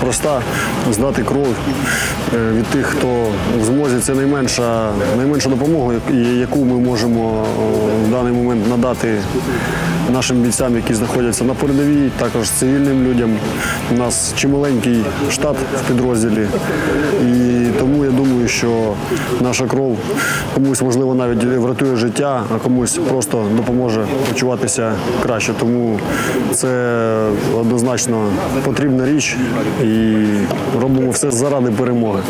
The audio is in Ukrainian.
Христа, здати кров е, від тих, хто в змозі. Це найменша, найменша допомога, яку ми можемо е, в даний момент надати нашим бійцям, які знаходяться на передовій, також цивільним людям. У нас чималенький штат в підрозділі, і тому що наша кров комусь можливо навіть врятує життя, а комусь просто допоможе почуватися краще. Тому це однозначно потрібна річ і робимо все заради перемоги.